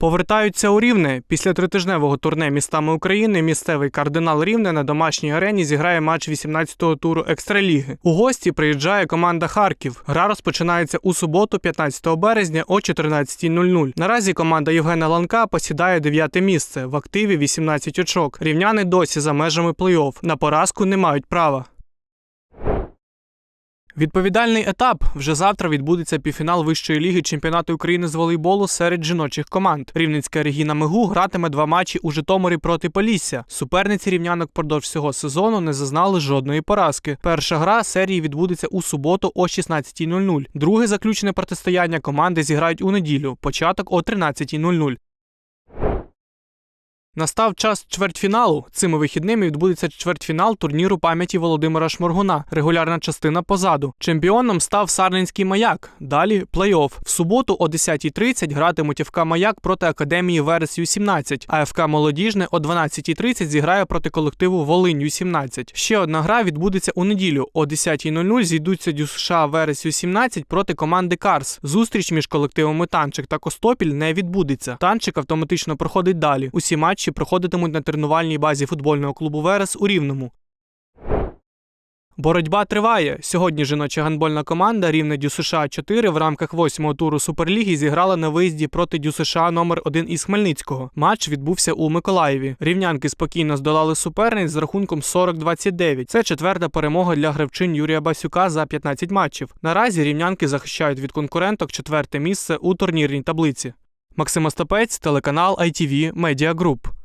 Повертаються у Рівне. Після тритижневого турне містами України місцевий кардинал Рівне на домашній арені зіграє матч 18-го туру екстраліги. У гості приїжджає команда Харків. Гра розпочинається у суботу, 15 березня о 14.00. Наразі команда Євгена Ланка посідає дев'яте місце в активі 18 очок. Рівняни досі за межами плей-офф. На поразку не мають права. Відповідальний етап вже завтра відбудеться півфінал вищої ліги чемпіонату України з волейболу серед жіночих команд. Рівненська Регіна Мигу гратиме два матчі у Житомирі проти Полісся. Суперниці рівнянок впродовж всього сезону не зазнали жодної поразки. Перша гра серії відбудеться у суботу о 16.00. Друге заключне протистояння команди зіграють у неділю. Початок о 13.00. Настав час чвертьфіналу. Цими вихідними відбудеться чвертьфінал турніру пам'яті Володимира Шморгуна. Регулярна частина позаду. Чемпіоном став Сарненський маяк. Далі плей-офф. В суботу о 10.30 гратимуть ФК Маяк проти академії Верес Ю-17, а ФК Молодіжне о 12.30 зіграє проти колективу Волинь Ю-17. Ще одна гра відбудеться у неділю. О 10.00 зійдуться ДЮСШ Верес Ю-17 проти команди Карс. Зустріч між колективами Танчик та Костопіль не відбудеться. Танчик автоматично проходить далі. Усі матчі проходитимуть на тренувальній базі футбольного клубу Верес у Рівному. Боротьба триває. Сьогодні жіноча гандбольна команда рівне ДЮСШ 4 в рамках восьмого туру Суперліги зіграла на виїзді проти ДЮСШ номер 1 із Хмельницького. Матч відбувся у Миколаєві. Рівнянки спокійно здолали суперниць з рахунком 40-29. Це четверта перемога для гравчин Юрія Басюка за 15 матчів. Наразі рівнянки захищають від конкуренток четверте місце у турнірній таблиці. Максим Остапець, телеканал ITV Media Group.